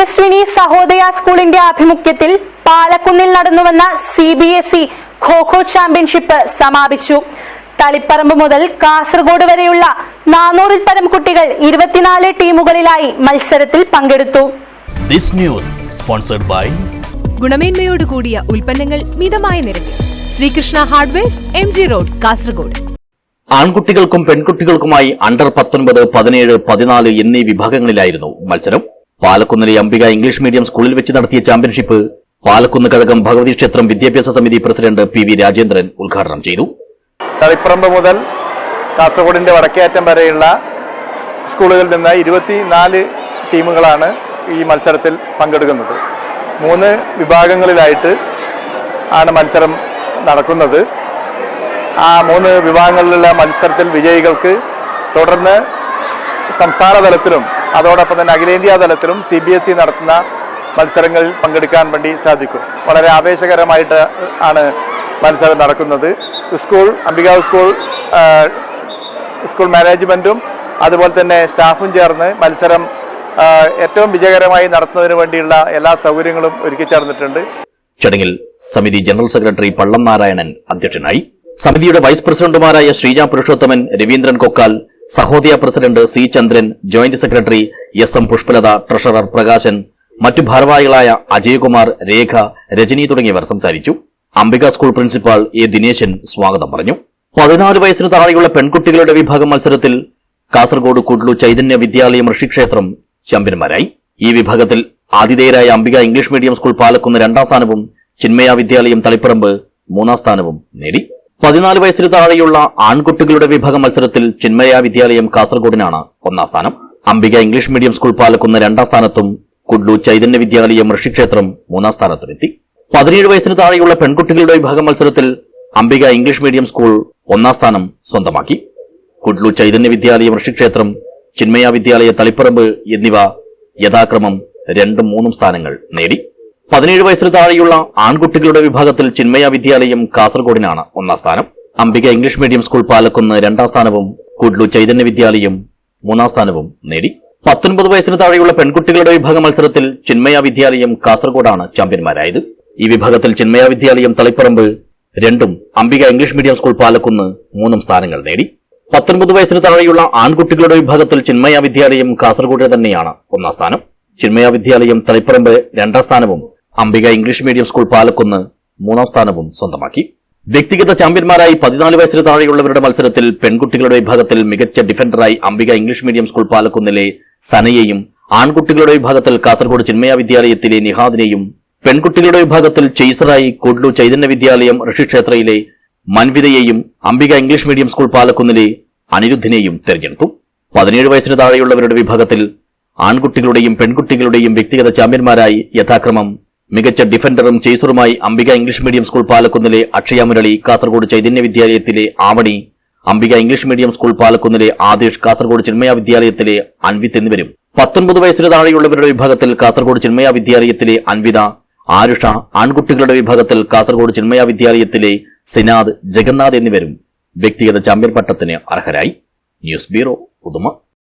തേജസ്വിനി സഹോദയ സ്കൂളിന്റെ ആഭിമുഖ്യത്തിൽ പാലക്കുന്നിൽ നടന്നുവന്ന C B S E kho kho championship സമാപിച്ചു. തളിപ്പറമ്പ് മുതൽ കാസർഗോഡ് വരെയുള്ള നാനൂറിൽ പരം കുട്ടികൾ ഇരുപത്തിനാല് ടീമുകളിലായി മത്സരത്തിൽ പങ്കെടുത്തു. This news sponsored by ഗുണമേന്മയോട് കൂടിയ ഉൽപ്പന്നങ്ങൾ മിതമായ നിരക്കിൽ. Sreekrishna hardwares M G road Kasaragod. ആൺകുട്ടികൾക്കും പെൺകുട്ടികൾക്കുമായി അണ്ടർ പത്തൊൻപത് പതിനേഴ് പതിനാല് എന്നീ വിഭാഗങ്ങളിലായിരുന്നു മത്സരം. പാലക്കുന്നിലെ അംബിക ഇംഗ്ലീഷ് മീഡിയം സ്കൂളിൽ വെച്ച് നടത്തിയ ചാമ്പ്യൻഷിപ്പ് പാലക്കുന്ന് കഴകം ഭഗവതി ക്ഷേത്രം വിദ്യാഭ്യാസ സമിതി പ്രസിഡന്റ് പി വി രാജേന്ദ്രൻ ഉദ്ഘാടനം ചെയ്തു. തളിപ്പറമ്പ് മുതൽ കാസർഗോഡിന്റെ വടക്കേറ്റം വരെയുള്ള സ്കൂളുകളിൽ നിന്ന് ഇരുപത്തി നാല് ടീമുകളാണ് ഈ മത്സരത്തിൽ പങ്കെടുക്കുന്നത്. മൂന്ന് വിഭാഗങ്ങളിലായിട്ട് ആണ് മത്സരം നടക്കുന്നത്. ആ മൂന്ന് വിഭാഗങ്ങളിലുള്ള മത്സരത്തിൽ വിജയികൾക്ക് തുടർന്ന് സംസ്ഥാന തലത്തിലും അതോടൊപ്പം തന്നെ അഖിലേന്ത്യാ തലത്തിലും സി ബി എസ് ഇ നടത്തുന്ന മത്സരങ്ങളിൽ പങ്കെടുക്കാൻ വേണ്ടി സാധിക്കും. വളരെ ആവേശകരമായിട്ട് ആണ് മത്സരം നടക്കുന്നത്. സ്കൂൾ അംബികാവ് സ്കൂൾ സ്കൂൾ മാനേജ്മെന്റും അതുപോലെ തന്നെ സ്റ്റാഫും ചേർന്ന് മത്സരം ഏറ്റവും വിജയകരമായി നടത്തുന്നതിന് വേണ്ടിയുള്ള എല്ലാ സൗകര്യങ്ങളും ഒരുക്കി ചേർന്നിട്ടുണ്ട്. ചടങ്ങിൽ സമിതി ജനറൽ സെക്രട്ടറി പള്ളം നാരായണൻ അധ്യക്ഷനായി. സമിതിയുടെ വൈസ് പ്രസിഡന്റുമാരായ Sreeja Purushothaman Raveendran Kokkal Sahodaya president C Chandran joint secretary S M Pushpalatha treasurer Prakashan മറ്റു ഭാരവാഹികളായ അജയകുമാർ രേഖ രജനി തുടങ്ങിയവർ സംസാരിച്ചു. Ambika school principal A Dineshan സ്വാഗതം പറഞ്ഞു. പതിനാല് വയസ്സിന് താഴെയുള്ള പെൺകുട്ടികളുടെ വിഭാഗം മത്സരത്തിൽ കാസർഗോഡ് കുഡ്ലു ചൈതന്യ വിദ്യാലയം ഋഷിക്ഷേത്രം ചാമ്പ്യന്മാരായി. ഈ വിഭാഗത്തിൽ ആതിഥേയരായ Ambika English medium school Palakkunnu രണ്ടാം സ്ഥാനവും ചിന്മയ വിദ്യാലയം തളിപ്പറമ്പ് മൂന്നാം സ്ഥാനവും നേടി. പതിനാല് വയസ്സിന് താഴെയുള്ള ആൺകുട്ടികളുടെ വിഭാഗ മത്സരത്തിൽ ചിന്മയ വിദ്യാലയം കാസർഗോഡിനാണ് ഒന്നാം സ്ഥാനം. Ambika English medium school Palakkunnu രണ്ടാം സ്ഥാനത്തും കുഡ്ലു ചൈതന്യ വിദ്യാലയം ഋഷിക്ഷേത്രം മൂന്നാം സ്ഥാനത്തുമെത്തി. പതിനേഴ് വയസ്സിന് താഴെയുള്ള പെൺകുട്ടികളുടെ വിഭാഗ മത്സരത്തിൽ അംബിക ഇംഗ്ലീഷ് മീഡിയം സ്കൂൾ ഒന്നാം സ്ഥാനം സ്വന്തമാക്കി. കുഡ്ലു ചൈതന്യ വിദ്യാലയം ഋഷിക്ഷേത്രം ചിന്മയ വിദ്യാലയ തളിപ്പറമ്പ് എന്നിവ യഥാക്രമം രണ്ടും മൂന്നും സ്ഥാനങ്ങൾ നേടി. പതിനേഴ് വയസ്സിന് താഴെയുള്ള ആൺകുട്ടികളുടെ വിഭാഗത്തിൽ ചിന്മയ വിദ്യാലയം കാസർഗോഡിനാണ് ഒന്നാം സ്ഥാനം. Ambika English medium school Palakkunnu രണ്ടാം സ്ഥാനവും കുഡ്ലു ചൈതന്യ വിദ്യാലയം മൂന്നാം സ്ഥാനവും നേടി. പത്തൊൻപത് വയസ്സിന് താഴെയുള്ള പെൺകുട്ടികളുടെ വിഭാഗ മത്സരത്തിൽ ചിന്മയ വിദ്യാലയം കാസർഗോഡാണ് ചാമ്പ്യന്മാരായത്. ഈ വിഭാഗത്തിൽ ചിന്മയ വിദ്യാലയം തളിപ്പറമ്പ് രണ്ടും Ambika English medium school Palakkunnu മൂന്നും സ്ഥാനങ്ങൾ നേടി. പത്തൊൻപത് വയസ്സിന് താഴെയുള്ള ആൺകുട്ടികളുടെ വിഭാഗത്തിൽ ചിന്മയ വിദ്യാലയം കാസർഗോഡ് തന്നെയാണ് ഒന്നാം സ്ഥാനം. ചിന്മയ വിദ്യാലയം തളിപ്പറമ്പ് രണ്ടാം സ്ഥാനവും Ambika English medium school Palakkunnu മൂന്നാം സ്ഥാനവും സ്വന്തമാക്കി. വ്യക്തിഗത ചാമ്പ്യന്മാരായി പതിനാല് വയസ്സിന് താഴെയുള്ളവരുടെ മത്സരത്തിൽ പെൺകുട്ടികളുടെ വിഭാഗത്തിൽ മികച്ച ഡിഫൻഡറായി അംബിക ഇംഗ്ലീഷ് മീഡിയം സ്കൂൾ പാലക്കുന്നിലെ സനയെയും ആൺകുട്ടികളുടെ വിഭാഗത്തിൽ കാസർഗോഡ് ചിന്മയ വിദ്യാലയത്തിലെ നിഹാദിനെയും പെൺകുട്ടികളുടെ വിഭാഗത്തിൽ ചെയ്സറായി കുഡ്ലു ചൈതന്യ വിദ്യാലയം ഋഷിക്ഷേത്രയിലെ മൻവിതയെയും അംബിക ഇംഗ്ലീഷ് മീഡിയം സ്കൂൾ പാലക്കുന്നിലെ അനിരുദ്ധിനെയും തെരഞ്ഞെടുത്തു. പതിനേഴ് വയസ്സിന് താഴെയുള്ളവരുടെ വിഭാഗത്തിൽ ആൺകുട്ടികളുടെയും പെൺകുട്ടികളുടെയും വ്യക്തിഗത ചാമ്പ്യന്മാരായി യഥാക്രമം മികച്ച ഡിഫൻഡറും ചേസറുമായി അംബിക ഇംഗ്ലീഷ് മീഡിയം സ്കൂൾ പാലക്കുന്നിലെ അക്ഷയ മുരളി കാസർഗോഡ് ചൈതന്യ വിദ്യാലയത്തിലെ Aamani Ambika English medium school പാലക്കുന്നിലെ Aadesh Kasaragod Chinmaya വിദ്യാലയത്തിലെ അൻവിത് എന്നിവരും. പത്തൊൻപത് വയസ്സിന് താഴെയുള്ളവരുടെ വിഭാഗത്തിൽ കാസർഗോഡ് ചിന്മയ വിദ്യാലയത്തിലെ അൻവിത ആരുഷ ആൺകുട്ടികളുടെ വിഭാഗത്തിൽ കാസർഗോഡ് ചിന്മയ വിദ്യാലയത്തിലെ സിനാദ് ജഗന്നാഥ് എന്നിവരും വ്യക്തിഗത ചാമ്പ്യൻ പട്ടത്തിന് അർഹരായി. ന്യൂസ് ബ്യൂറോ പുതുമ.